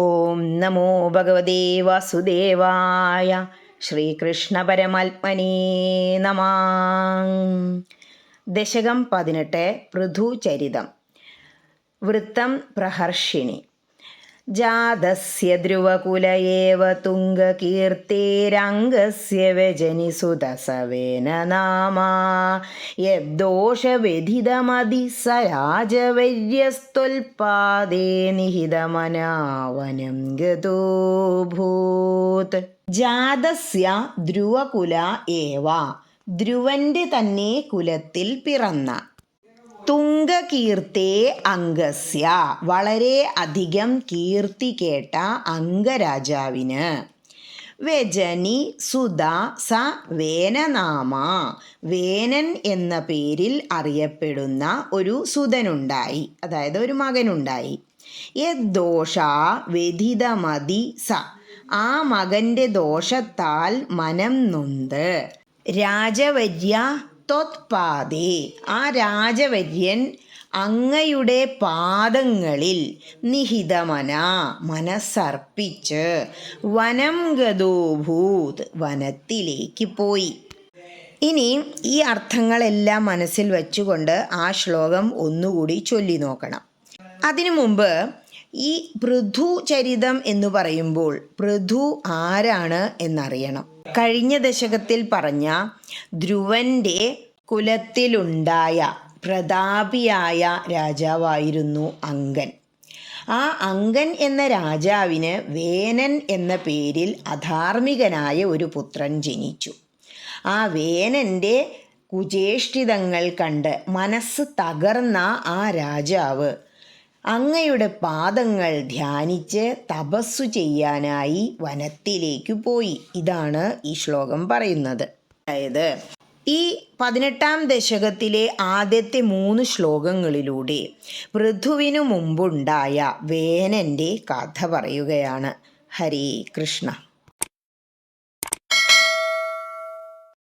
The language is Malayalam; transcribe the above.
ഓം നമോ ഭഗവതേ വാസുദേവായ ശ്രീകൃഷ്ണ പരമാത്മനേ നമ. ദശകം പതിനെട്ട് പൃഥുചരിതം. വൃത്തം പ്രഹർഷിണി. ജാതസ്യ ധ്രുവകുല ഏവ തുംഗകീർത്തേരംഗസ്യ വ്യജനിസുതസവേന നാമാ. യദ്ദോഷവ്യഥിതമതി സ രാജവര്യസ്ത്വൽപാദേ നിഹിതമനാവനം ഗതോഭൂത്. ജാതസ്യ ധ്രുവകുല ഏവ ധ്രുവന്റെ തന്നെ കുലത്തിൽ പിറന്ന തുംഗകീർത്തേ അംഗസ്യ. വളരെ അധികം കീർത്തി കേട്ട അംഗരാജാവിന്. വ്യജനി സുധ സ വേനനാമ. വേനൻ എന്ന പേരിൽ അറിയപ്പെടുന്ന ഒരു സുതനുണ്ടായി അതായത് ഒരു മകനുണ്ടായി. യദ്ദോഷ വ്യതിതമതി സ. ആ മകന്റെ ദോഷത്താൽ മനം നൊന്ത് രാജവര്യ ത്വത്പാദേ. ആ രാജവര്യൻ അങ്ങയുടെ പാദങ്ങളിൽ നിഹിതമന മനസ്സർപ്പിച്ച് വനം ഗതോഭൂത് വനത്തിലേക്ക് പോയി. ഇനി ഈ അർത്ഥങ്ങളെല്ലാം മനസ്സിൽ വെച്ചുകൊണ്ട് ആ ശ്ലോകം ഒന്നുകൂടി ചൊല്ലി നോക്കണം. അതിനു മുമ്പ് ഈ പൃഥു ചരിതം എന്ന് പറയുമ്പോൾ പൃഥു ആരാണ് എന്നറിയണം. കഴിഞ്ഞ ദശകത്തിൽ പറഞ്ഞ ധ്രുവന്റെ കുലത്തിലുണ്ടായ പ്രതാപിയായ രാജാവായിരുന്നു അങ്കൻ. ആ അങ്കൻ എന്ന രാജാവിന് വേനൻ എന്ന പേരിൽ അധാർമികനായ ഒരു പുത്രൻ ജനിച്ചു. ആ വേനന്റെ കുചേഷ്ടിതങ്ങൾ കണ്ട് മനസ്സ് തകർന്ന ആ രാജാവ് അങ്ങയുടെ പാദങ്ങൾ ധ്യാനിച്ച് തപസ്സു ചെയ്യാനായി വനത്തിലേക്ക് പോയി. ഇതാണ് ഈ ശ്ലോകം പറയുന്നത്. അതായത് ഈ പതിനെട്ടാം ദശകത്തിലെ ആദ്യത്തെ മൂന്ന് ശ്ലോകങ്ങളിലൂടെ പൃഥുവിനു മുമ്പുണ്ടായ വേനന്റെ കഥ പറയുകയാണ്. ഹരേ കൃഷ്ണ.